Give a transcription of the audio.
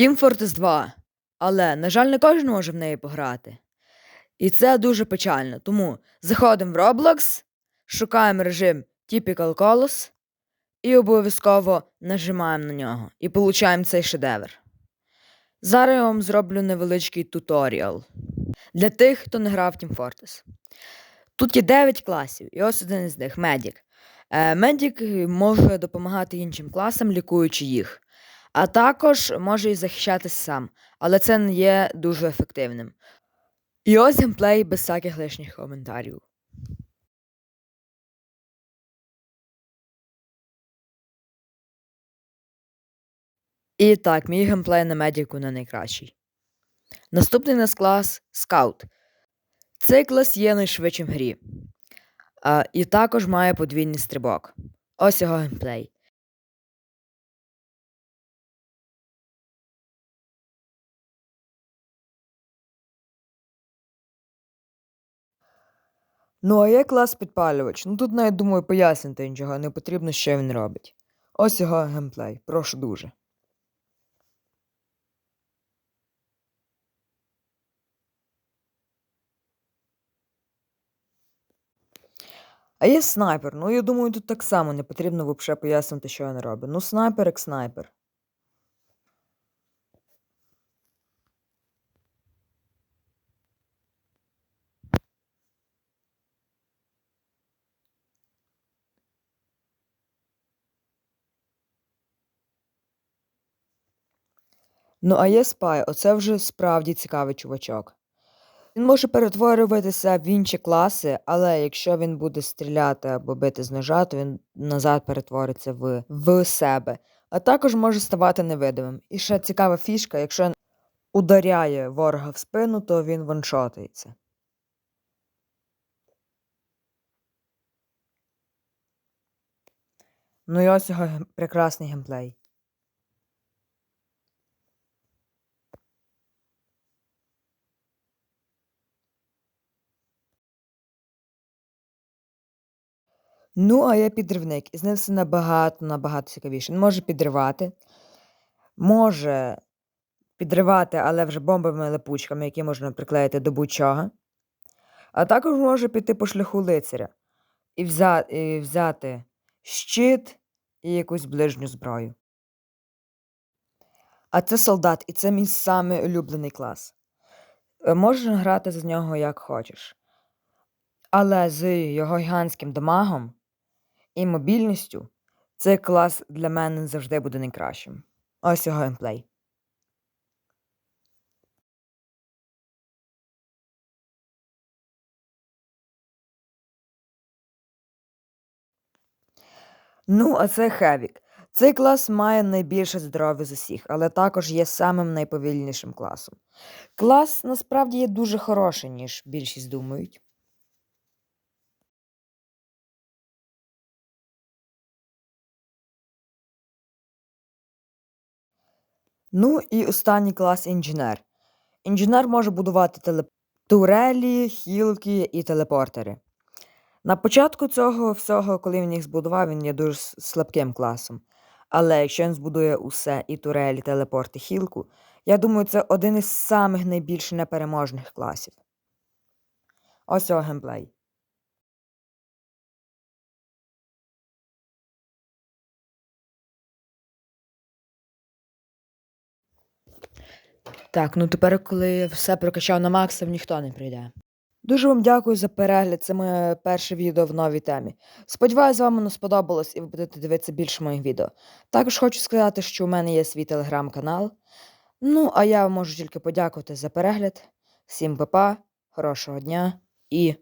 Team Fortress 2. Але, на жаль, не кожен може в неї пограти. І це дуже печально. Тому заходимо в Roblox, шукаємо режим Typical Colors і обов'язково нажимаємо на нього і получаємо цей шедевр. Зараз я вам зроблю невеличкий туторіал для тих, хто не грав в Team Fortress. Тут є 9 класів, і ось один із них Медік. Медік може допомагати іншим класам, лікуючи їх. А також може і захищатись сам, але це не є дуже ефективним. І ось геймплей без всяких лишніх коментарів. І так, мій геймплей на медіку не найкращий. Наступний нас клас Скаут. Цей клас є найшвидшим грі. А, і також має подвійний стрибок. Ось його геймплей. Ну, а є клас підпалювач. Ну тут навіть думаю пояснити нічого, не потрібно, що він робить. Ось його геймплей. Прошу дуже. А є снайпер. Ну, я думаю, тут так само не потрібно взагалі пояснити, що він робить. Ну, снайпер як снайпер. Ну, а є спай, оце вже справді цікавий чувачок. Він може перетворюватися в інші класи, але якщо він буде стріляти або бити з ножа, то він назад перетвориться в, в себе. А також може ставати невидимим. І ще цікава фішка, якщо він ударяє ворога в спину, то він ваншотається. Ну і ось його прекрасний геймплей. Ну, а є підривник, і з ним все набагато, набагато цікавіше. Він може підривати, може підривати, але вже бомбовими липучками, які можна приклеїти до будь-чого. А також може піти по шляху лицаря і, взя... і взяти щит і якусь ближню зброю. А це солдат, і це мій самий улюблений клас. Е, Можеш грати за нього як хочеш. Але з його гігантським дамагом і мобільністю цей клас для мене завжди буде найкращим. Ось його геймплей. Ну, а це Хевік. Цей клас має найбільше здоров'я з усіх, але також є самим найповільнішим класом. Клас насправді є дуже хороший, ніж більшість думають. Ну і останній клас інженер. Інженер може будувати телеп... турелі, хілки і телепортери. На початку цього всього, коли він їх збудував, він є дуже слабким класом. Але якщо він збудує усе і турелі, телепорти, хілку, я думаю, це один із самих найбільш непереможних класів. Ось його геймплей. Так, ну тепер, коли все прокачав на максимум, ніхто не прийде. Дуже вам дякую за перегляд. Це моє перше відео в новій темі. Сподіваюсь, вам воно сподобалось і ви будете дивитися більше моїх відео. Також хочу сказати, що у мене є свій телеграм-канал. Ну, а я можу тільки подякувати за перегляд. Всім па-па, хорошого дня і